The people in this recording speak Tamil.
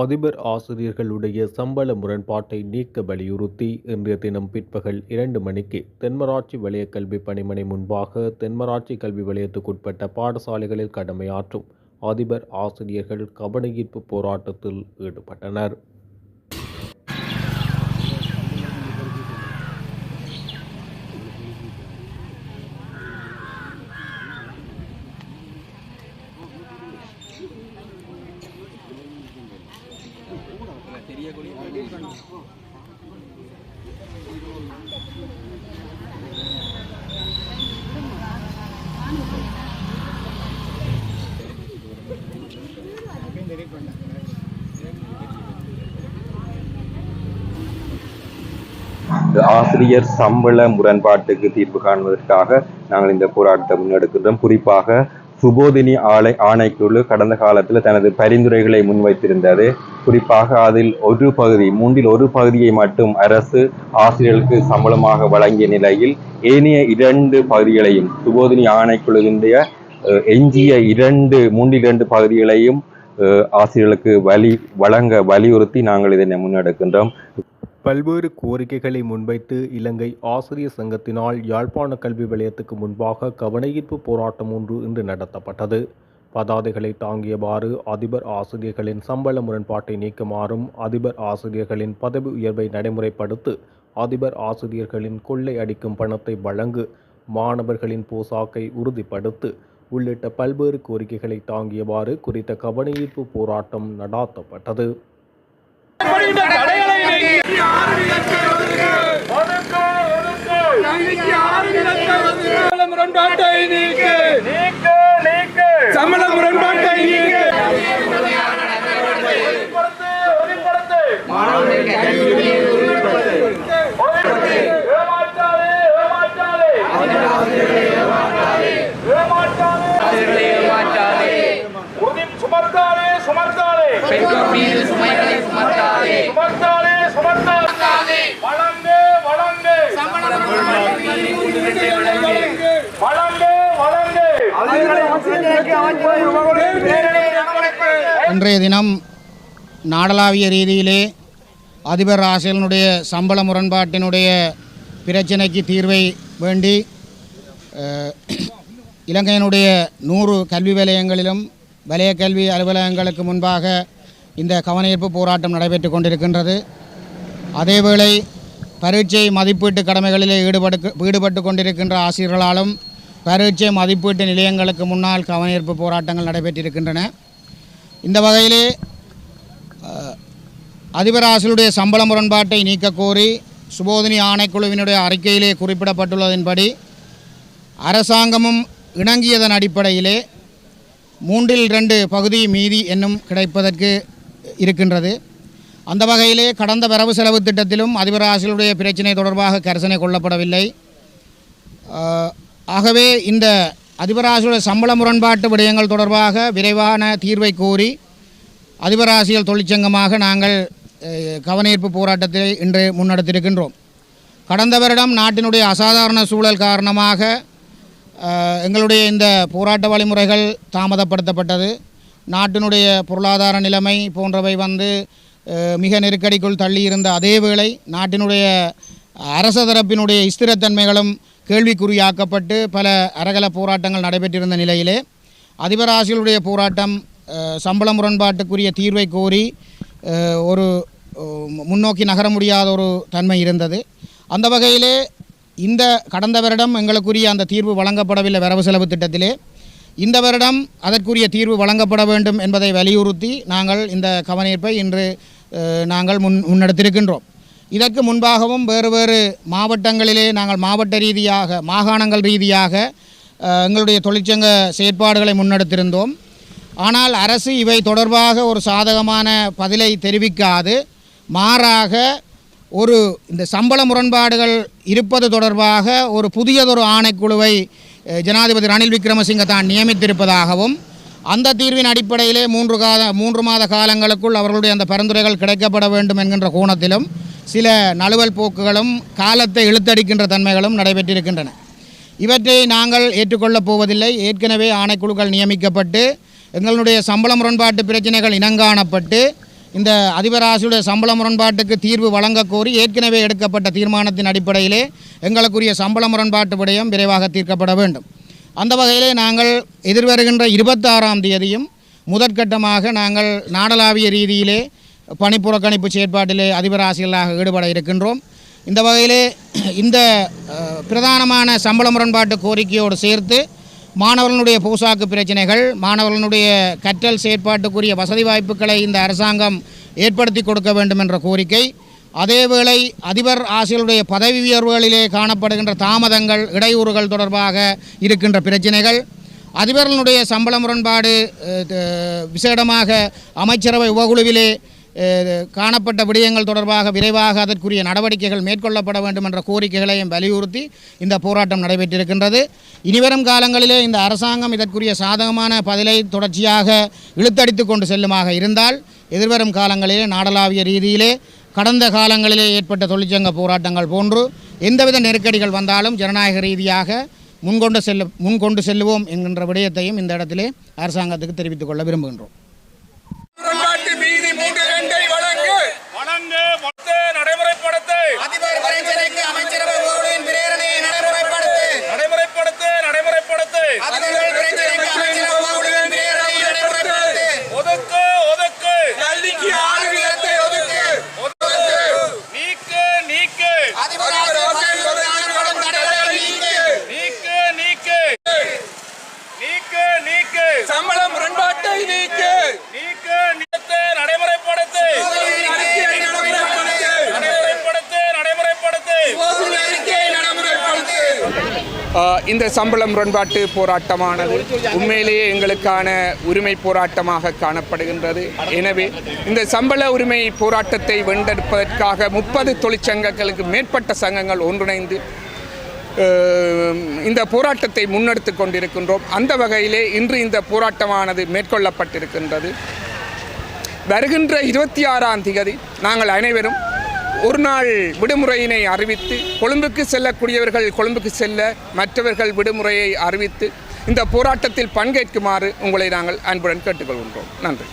அதிபர் ஆசிரியர்களுடைய சம்பள முரண்பாட்டை நீக்க வலியுறுத்தி இன்றைய தினம் பிற்பகல் இரண்டு மணிக்கு தென்மராட்சி வலய கல்வி பணிமனை முன்பாக தென்மராட்சி கல்வி வலயத்துக்குட்பட்ட பாடசாலைகளில் கடமையாற்றும் அதிபர் ஆசிரியர்கள் கவனஈர்ப்பு போராட்டத்தில் ஈடுபட்டனர். ஆசிரியர் சம்பள முரண்பாட்டுக்கு தீர்வு காண்பதற்காக நாங்கள் இந்த போராட்டத்தை முன்னெடுக்கின்றோம். குறிப்பாக சுபோதினி ஆலை ஆணைக்குழு கடந்த காலத்தில் தனது பரிந்துரைகளை முன்வைத்திருந்தது. குறிப்பாக அதில் ஒரு பகுதி மூன்றில் ஒரு பகுதியை மட்டும் அரசு ஆசிரியர்களுக்கு சம்பளமாக வழங்கிய நிலையில் ஏனைய இரண்டு பகுதிகளையும் சுபோதினி ஆணைக்குழுவினுடைய அஹ், எஞ்சிய இரண்டு மூன்றில் இரண்டு பகுதிகளையும் அஹ், ஆசிரியர்களுக்கு வலி வழங்க வலியுறுத்தி நாங்கள் இதனை முன்னெடுக்கின்றோம். பல்வேறு கோரிக்கைகளை முன்வைத்து இலங்கை ஆசிரியர் சங்கத்தினால் யாழ்ப்பாண கல்வி வலயத்துக்கு முன்பாக கவனஈர்ப்பு போராட்டம் ஒன்று இன்று நடத்தப்பட்டது. பதாதைகளை தாங்கியவாறு அதிபர் ஆசிரியர்களின் சம்பள முரண்பாட்டை நீக்குமாறும் அதிபர் ஆசிரியர்களின் பதவி உயர்வை நடைமுறைப்படுத்து அதிபர் ஆசிரியர்களின் கொள்ளை அடிக்கும் பணத்தை வழங்கு மாணவர்களின் போசாக்கை உறுதிப்படுத்து உள்ளிட்ட பல்வேறு கோரிக்கைகளை தாங்கியவாறு குறித்த கவனஈர்ப்பு போராட்டம் நடாத்தப்பட்டது. முரண்பாட்டை நீக்கு சம்பள முரண்பாட்டை நீக்கு ஒதுப்படுத்து. ஒதுப்படுத்து. ஏமாற்றாதே, ஏமாற்றாதே. ஏமாற்றாதே. உறுதி சுமர்த்தாதே, சுமர்த்தாதே. சுமர்த்தாதே, சுமர்த்தாதே. வழங்கு, வழங்கு. வழங்கு, வழங்கு. இன்றைய தினம் நாடளாவிய ரீதியிலே அதிபர் ஆசிரியனுடைய சம்பள முரண்பாட்டினுடைய பிரச்சினைக்கு தீர்வை வேண்டி இலங்கையினுடைய நூறு கல்வி வலயங்களிலும் வலய கல்வி அலுவலகங்களுக்கு முன்பாக இந்த கவனஈர்ப்பு போராட்டம் நடைபெற்று கொண்டிருக்கின்றது. அதேவேளை பரீட்சை மதிப்பீட்டு கடமைகளிலே ஈடுபடு ஈடுபட்டு கொண்டிருக்கின்ற ஆசிரியர்களாலும் பரீட்சை மதிப்பீட்டு நிலையங்களுக்கு முன்னால் கவனீர்ப்பு போராட்டங்கள் நடைபெற்றிருக்கின்றன. இந்த வகையிலே அதிபர் ஆசிரியருடைய சம்பள முரண்பாட்டை நீக்கக் கோரி சுபோதினி ஆணைக்குழுவினுடைய அறிக்கையிலே குறிப்பிடப்பட்டுள்ளதின்படி அரசாங்கமும் இணங்கியதன் அடிப்படையிலே மூன்றில் ரெண்டு பகுதி மீதி என்னும் கிடைப்பதற்கு இருக்கின்றது. அந்த வகையிலே கடந்த வரவு செலவு திட்டத்திலும் அதிபர் ஆசிரியருடைய பிரச்சினை தொடர்பாக கரிசனை கொள்ளப்படவில்லை. ஆகவே இந்த அதிபராசியோட சம்பள முரண்பாட்டு விடயங்கள் தொடர்பாக விரைவான தீர்வை கோரி அதிபராசியல் தொழிற்சங்கமாக நாங்கள் அஹ், கவனஈர்ப்பு போராட்டத்தை இன்று முன்னெடுத்திருக்கின்றோம். கடந்த வருடம் நாட்டினுடைய அசாதாரண சூழல் காரணமாக எங்களுடைய இந்த போராட்ட வழிமுறைகள் தாமதப்படுத்தப்பட்டது. நாட்டினுடைய பொருளாதார நிலைமை போன்றவை வந்து மிக நெருக்கடிக்குள் தள்ளியிருந்த அதே வேளை நாட்டினுடைய அரச தரப்பினுடைய ஸ்திரத்தன்மைகளும் கேள்விக்குறியாக்கப்பட்டு பல அரகல போராட்டங்கள் நடைபெற்றிருந்த நிலையிலே அதிபர் ஆசிரியருடைய போராட்டம் சம்பள முரண்பாட்டுக்குரிய தீர்வை கோரி ஒரு முன்னோக்கி நகர முடியாத ஒரு தன்மை இருந்தது. அந்த வகையிலே இந்த கடந்த வருடம் எங்களுக்குரிய அந்த தீர்வு வழங்கப்படவில்லை வரவு செலவு திட்டத்திலே. இந்த வருடம் அதற்குரிய தீர்வு வழங்கப்பட வேண்டும் என்பதை வலியுறுத்தி நாங்கள் இந்த கவனீர்ப்பை இன்று நாங்கள் முன் முன்னெடுத்திருக்கின்றோம். இதற்கு முன்பாகவும் வேறு வேறு மாவட்டங்களிலே நாங்கள் மாவட்ட ரீதியாக மாகாணங்கள் ரீதியாக எங்களுடைய தொழிற்சங்க செயற்பாடுகளை முன்னெடுத்திருந்தோம். ஆனால் அரசு இவை தொடர்பாக ஒரு சாதகமான பதிலை தெரிவிக்காது. மாறாக ஒரு இந்த சம்பள முரண்பாடுகள் இருப்பது தொடர்பாக ஒரு புதியதொரு ஆணைக்குழுவை ஜனாதிபதி ரணில் விக்ரமசிங்க தான் நியமித்திருப்பதாகவும் அந்த தீர்வின் அடிப்படையிலே மூன்று காத மூன்று மாத காலங்களுக்குள் அவர்களுடைய அந்த பரிந்துரைகள் கிடைக்கப்பட வேண்டும் என்கின்ற கோணத்திலும் சில நழுவல் போக்குகளும் காலத்தை இழுத்தடிக்கின்ற தன்மைகளும் நடைபெற்றிருக்கின்றன. இவற்றை நாங்கள் ஏற்றுக்கொள்ளப் போவதில்லை. ஏற்கனவே ஆணைக்குழுக்கள் நியமிக்கப்பட்டு எங்களுடைய சம்பள முரண்பாட்டு பிரச்சனைகள் இனங்காணப்பட்டு இந்த அதிபராசியுடைய சம்பள முரண்பாட்டுக்கு தீர்வு வழங்கக்கோரி ஏற்கனவே எடுக்கப்பட்ட தீர்மானத்தின் அடிப்படையிலே எங்களுக்குரிய சம்பள முரண்பாட்டு விடயம் விரைவாக தீர்க்கப்பட வேண்டும். அந்த வகையிலே நாங்கள் எதிர்வருகின்ற இருபத்தாறாம் தேதியும் முதற்கட்டமாக நாங்கள் நாடளாவிய ரீதியிலே பணிப்புறக்கணிப்பு செயற்பாட்டிலே அதிபர் ஆசிரியர்களாக ஈடுபட இருக்கின்றோம். இந்த வகையிலே இந்த பிரதானமான சம்பள முரண்பாட்டு கோரிக்கையோடு சேர்த்து மாணவர்களுடைய போசாக்கு பிரச்சனைகள் மாணவர்களுடைய கற்றல் செயற்பாட்டுக்குரிய வசதி வாய்ப்புகளை இந்த அரசாங்கம் ஏற்படுத்தி கொடுக்க வேண்டும் என்ற கோரிக்கை. அதேவேளை அதிபர் ஆசிரியருடைய பதவி உயர்வுகளிலே காணப்படுகின்ற தாமதங்கள் இடையூறுகள் தொடர்பாக இருக்கின்ற பிரச்சனைகள். அதிபர்களுடைய சம்பள முரண்பாடு விசேடமாக அமைச்சரவை உபகுழுவிலே காணப்பட்ட விடயங்கள் தொடர்பாக விரைவாக அதற்குரிய நடவடிக்கைகள் மேற்கொள்ளப்பட வேண்டும் என்ற கோரிக்கைகளையும் வலியுறுத்தி இந்த போராட்டம் நடைபெற்றிருக்கின்றது. இனிவரும் காலங்களிலே இந்த அரசாங்கம் இதற்குரிய சாதகமான பதிலை தொடர்ச்சியாக இழுத்தடித்து கொண்டு செல்லுமாக இருந்தால் எதிர்வரும் காலங்களிலே நாடளாவிய ரீதியிலே கடந்த காலங்களிலே ஏற்பட்ட தொழிற்சங்க போராட்டங்கள் போன்று எந்தவித நெருக்கடிகள் வந்தாலும் ஜனநாயக ரீதியாக முன்கொண்டு செல்ல முன்கொண்டு செல்லுவோம் என்கின்ற விடயத்தையும் இந்த இடத்திலே அரசாங்கத்துக்கு தெரிவித்துக் கொள்ள விரும்புகின்றோம். இந்த சம்பளம் முரண்பாட்டு போராட்டமானது உண்மையிலேயே எங்களுக்கான உரிமை போராட்டமாக காணப்படுகின்றது. எனவே இந்த சம்பள உரிமை போராட்டத்தை வென்றெடுப்பதற்காக முப்பது தொழிற்சங்கங்களுக்கு மேற்பட்ட சங்கங்கள் ஒன்றிணைந்து இந்த போராட்டத்தை முன்னெடுத்து கொண்டிருக்கின்றோம். அந்த வகையிலே இன்று இந்த போராட்டமானது மேற்கொள்ளப்பட்டிருக்கின்றது. வருகின்ற இருபத்தி ஆறாம் தேதி நாங்கள் அனைவரும் ஒரு நாள் விடுமுறையினை அறிவித்து கொழும்புக்கு செல்லக்கூடியவர்கள் கொழும்புக்கு செல்ல மற்றவர்கள் விடுமுறையை அறிவித்து இந்த போராட்டத்தில் பங்கேற்குமாறு உங்களை நாங்கள் அன்புடன் கேட்டுக்கொள்கின்றோம். நன்றி.